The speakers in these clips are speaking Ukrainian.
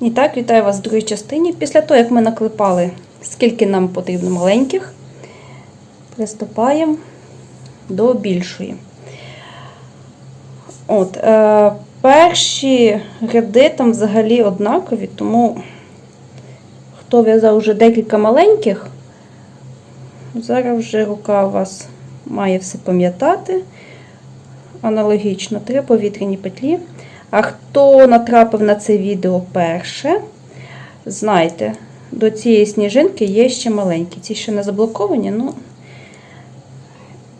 І так, вітаю вас в другій частині. Після того, як ми наклепали, скільки нам потрібно маленьких, приступаємо до більшої. От, е, перші ряди там взагалі однакові, тому хто в'язав вже декілька маленьких, зараз вже рука у вас має все пам'ятати. Аналогічно, три повітряні петлі. А хто натрапив на це відео перше, знайте, до цієї сніжинки є ще маленькі. Ці ще не заблоковані, ну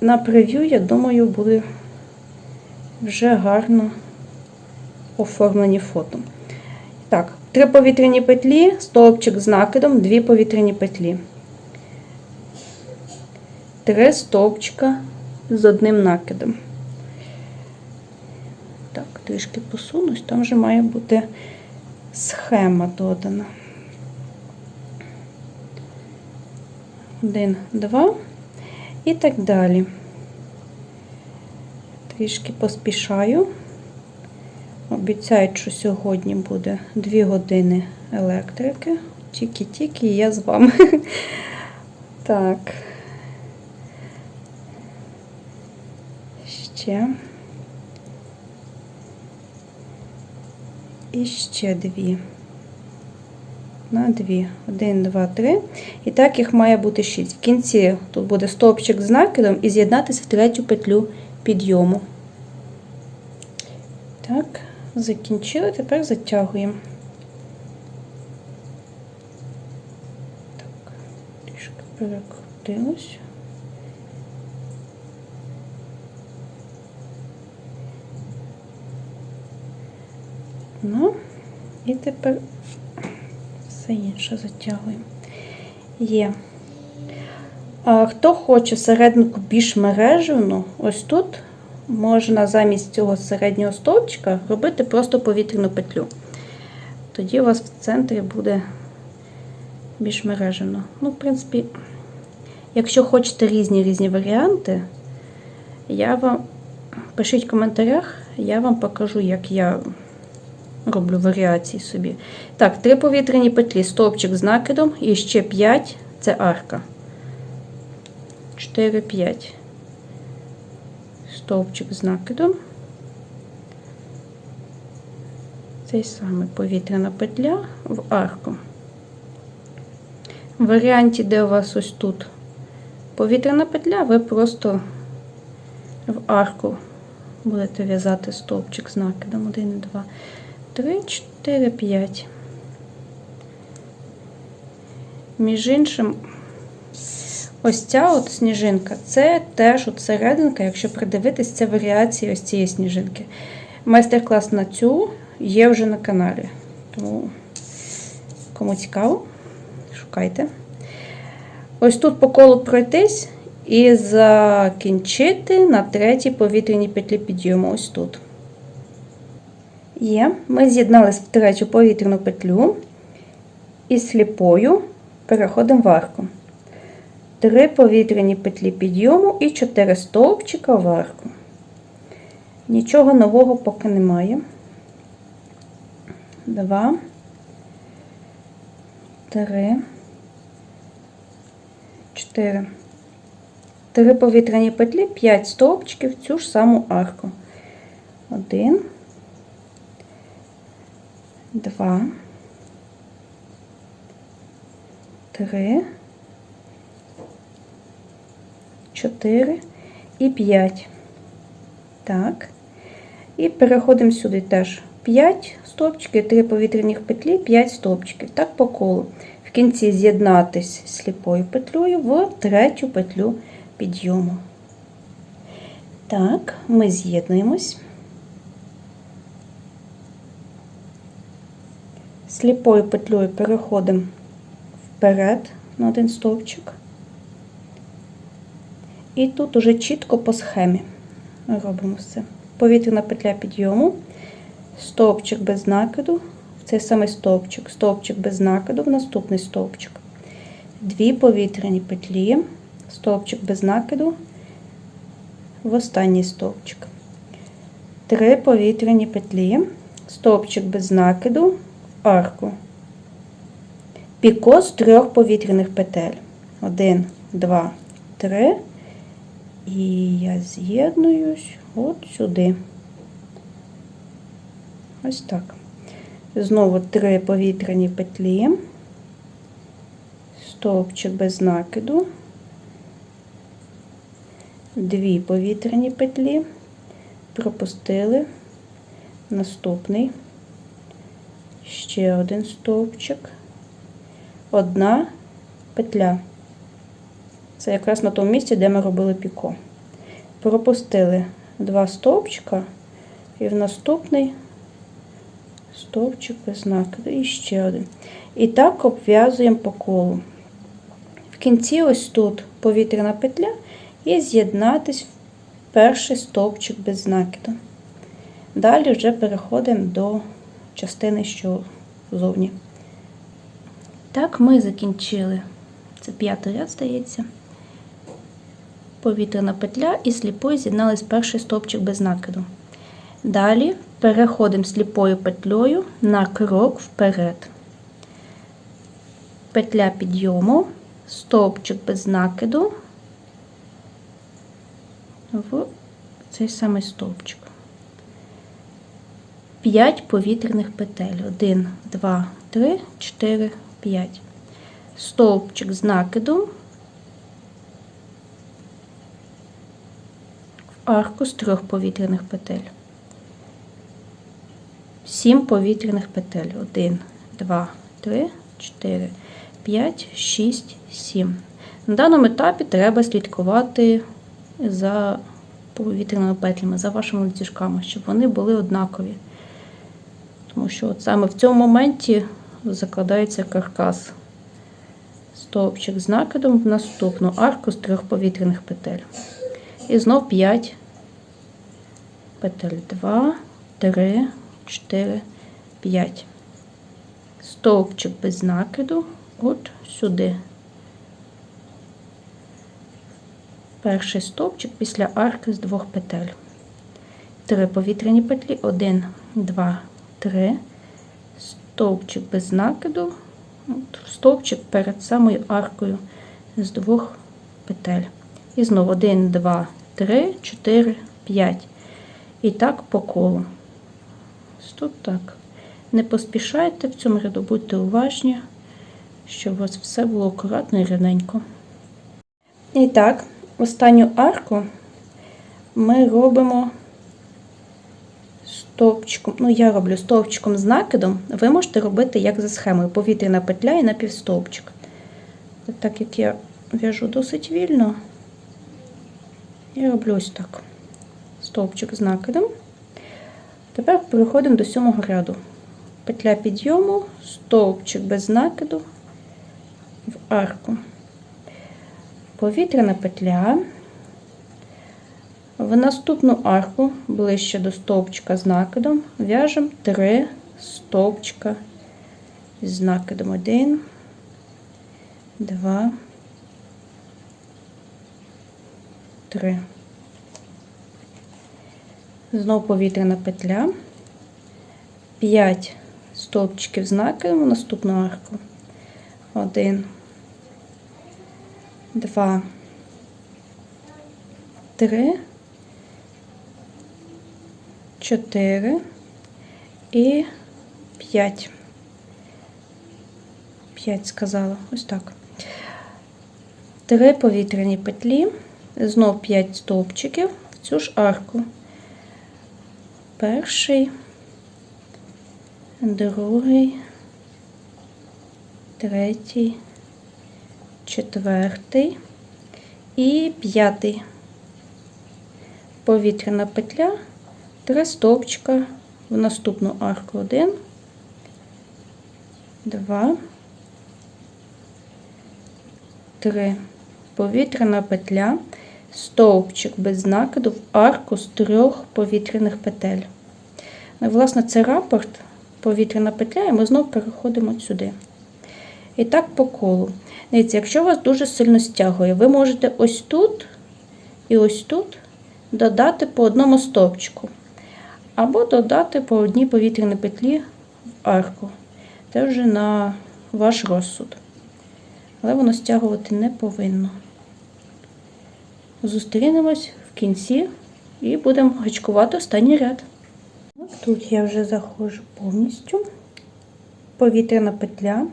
на прев'ю, я думаю, буде вже гарно оформлені фото. Так, три повітряні петлі, стовпчик з накидом, дві повітряні петлі. Три стовпчика з одним накидом. Трішки посунусь, там вже має бути схема додана. Один, два і так далі. Трішки поспішаю. Обіцяють, що сьогодні буде 2 години електрики. Тільки-тільки я з вами. Так. Ще. І ще дві. На дві. Один, два, три. І так їх має бути шість. В кінці тут буде стовпчик з накидом і з'єднатися в третю петлю підйому. Так, закінчили, тепер затягуємо. Так, трішки перекрутилось. Ну, і тепер все інше затягуємо. Є. А хто хоче серединку більш мережевну, ось тут можна замість цього середнього стовпчика робити просто повітряну петлю. Тоді у вас в центрі буде більш мережевно. Ну, в принципі, якщо хочете різні різні варіанти, я вам пишіть в коментарях, я вам покажу, як я роблю варіації собі. Так, три повітряні петлі, стовпчик з накидом і ще 5 це арка. 4, 5. Стовпчик з накидом. Цей самий повітряна петля в арку. В варіанті, де у вас ось тут повітряна петля, ви просто в арку будете в'язати стовпчик з накидом 1 і 2. 3, 4, 5. Між іншим, ось ця от сніжинка, це теж от серединка, якщо придивитись, це варіації ось цієї сніжинки. Майстер-клас на цю є вже на каналі. Тому, кому цікаво, шукайте. Ось тут по колу пройтись і закінчити на третій повітряній петлі підйому. Ось тут. Є, ми з'єдналися в третю повітряну петлю і сліпою переходимо в арку. Три повітряні петлі підйому і 4 стовпчика в арку. Нічого нового поки немає. Два, три, чотири. Три повітряні петлі, 5 стовпчиків в цю ж саму арку. Один два, три, чотири і п'ять. Так. І переходимо сюди теж 5 стовпчиків, 3 повітряних петлі, 5 стовпчиків. Так по колу. В кінці з'єднатись сліпою петлею в третю петлю підйому. Так, ми з'єднуємось. Сліпою петлею переходимо вперед на один стовпчик. І тут уже чітко по схемі робимо все. Повітряна петля підйому, стовпчик без накиду, в цей самий стовпчик, стовпчик без накиду, в наступний стовпчик. Дві повітряні петлі, стовпчик без накиду, в останній стовпчик. Три повітряні петлі, стовпчик без накиду, арку. Піко з трьох повітряних петель. Один, два, три. І я з'єднуюсь от сюди. Ось так. Знову три повітряні петлі, стовпчик без накиду, дві повітряні петлі, пропустили, наступний, ще один стовпчик, одна петля. Це якраз на тому місці, де ми робили піко. Пропустили два стовпчика і в наступний стовпчик без накиду і ще один. І так обв'язуємо по колу. В кінці ось тут повітряна петля і з'єднатись в перший стовпчик без накиду. Далі вже переходимо до частини, що зовні. Так, ми закінчили. Це п'ятий ряд, здається. Повітряна петля і сліпою з'єднались перший стовпчик без накиду. Далі переходимо сліпою петлею на крок вперед. Петля підйому, стовпчик без накиду в цей самий стовпчик. 5 повітряних петель. 1, 2, 3, 4, 5. Стовпчик з накиду в арку з трьох повітряних петель. 7 повітряних петель. 1, 2, 3, 4, 5, 6, 7. На даному етапі треба слідкувати за повітряними петлями, за вашими ланцюжками, щоб вони були однакові. Тому що от саме в цьому моменті закладається каркас. Стовпчик з накидом в наступну арку з трьох повітряних петель. І знов 5 петель. 2, 3, 4, 5. Стовпчик без накиду от сюди. Перший стовпчик після арки з двох петель. Три повітряні петлі. 1, 2, 3. Стовпчик без накиду. Стовпчик перед самою аркою з двох петель. І знову 1, 2, 3, 4, 5. І так по колу. Тут так. Не поспішайте в цьому ряду, будьте уважні, щоб у вас все було акуратно і рівненько. І так, останню арку ми робимо стовпчиком. Ну, я роблю стовпчиком з накидом. Ви можете робити як за схемою. Повітряна петля і напівстовпчик. Так як я в'яжу досить вільно, я роблю ось так. Стовпчик з накидом. Тепер переходимо до сьомого ряду. Петля підйому, стовпчик без накиду в арку. Повітряна петля. В наступну арку, ближче до стовпчика з накидом, в'яжемо 3 стовпчика з накидом. 1, 2, 3. Знову повітряна петля. 5 стовпчиків з накидом в наступну арку. 1, 2, 3, 4 і 5. 5 сказала. Ось так. 3 повітряні петлі, знов 5 стовпчиків в цю ж арку. Перший, другий, третій, четвертий і п'ятий. Повітряна петля, три стовпчика в наступну арку. Один, два, три. Повітряна петля, стовпчик без накиду в арку з трьох повітряних петель. Ну, власне, це рапорт, повітряна петля, і ми знову переходимо сюди. І так по колу. Дивіться, якщо вас дуже сильно стягує, ви можете ось тут і ось тут додати по одному стовпчику. Або додати по одній повітряній петлі в арку. Це вже на ваш розсуд. Але воно стягувати не повинно. Зустрінемось в кінці і будемо гачкувати останній ряд. От Тут я вже заходжу повністю. Повітряна петля.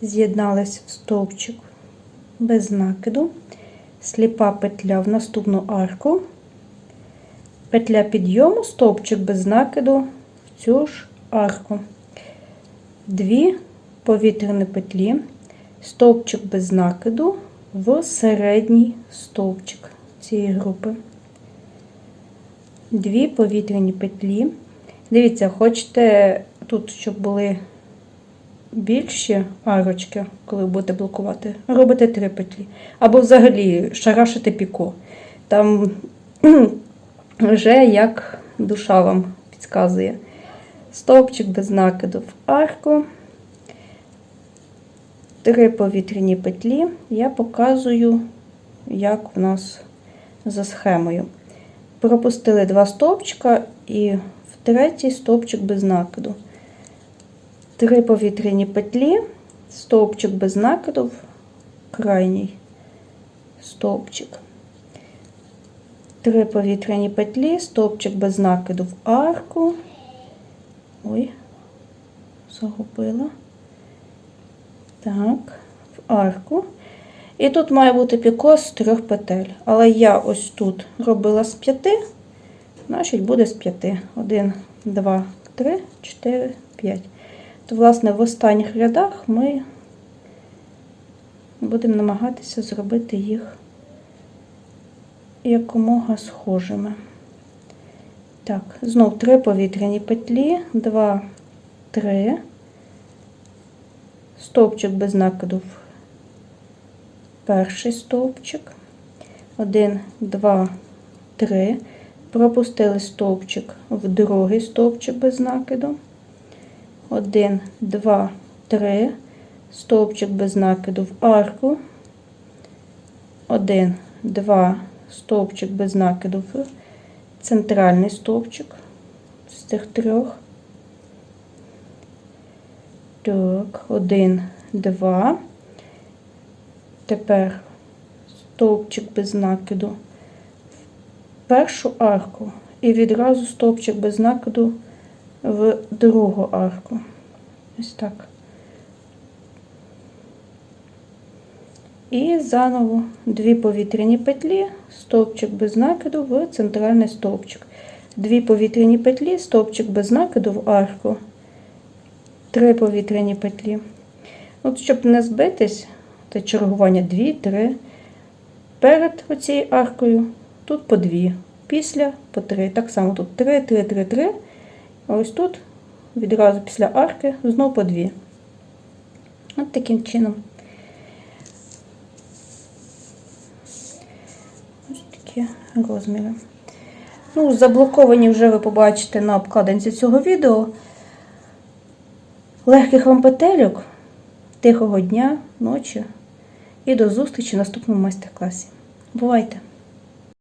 З'єдналась в стовпчик без накиду. Сліпа петля в наступну арку. Петля підйому, стовпчик без накиду в цю ж арку. Дві повітряні петлі, стовпчик без накиду в середній стовпчик цієї групи. Дві повітряні петлі. Дивіться, хочете тут, щоб були більші арочки, коли будете блокувати, робите три петлі. Або взагалі шарашите піко. Там вже як душа вам підказує. Стовпчик без накиду в арку. Три повітряні петлі. Я показую, як в нас за схемою. Пропустили два стовпчика і в третій стовпчик без накиду. Три повітряні петлі, стовпчик без накиду, крайній стовпчик. Три повітряні петлі, стовпчик без накиду в арку. Ой, загубила. Так, в арку. І тут має бути піко з трьох петель. Але я ось тут робила з п'яти, значить буде з п'яти. Один, два, три, чотири, п'ять. То, власне, в останніх рядах ми будемо намагатися зробити їх якомога схожими. Так, знов три повітряні петлі, два, три, стовпчик без накиду в перший стовпчик, один, два, три, пропустили стовпчик в другий стовпчик без накиду. 1, 2, 3, стовпчик без накиду в арку. 1, 2, стовпчик без накиду в центральний стовпчик з цих трьох. Так, 1, 2. Тепер стовпчик без накиду в першу арку і відразу стовпчик без накиду в другу арку. Ось так. І заново дві повітряні петлі, стовпчик без накиду в центральний стовпчик. Дві повітряні петлі, стовпчик без накиду в арку. Три повітряні петлі. От, щоб не збитись, це чергування 2, 3. Перед оцією аркою тут по 2, після по 3. Так само тут 3, 3, 3, 3. А ось тут відразу після арки знову по дві. От таким чином. Ось такі розміри. Ну, заблоковані вже ви побачите на обкладинці цього відео. Легких вам петельок, тихого дня, ночі і до зустрічі в наступному майстер-класі. Бувайте!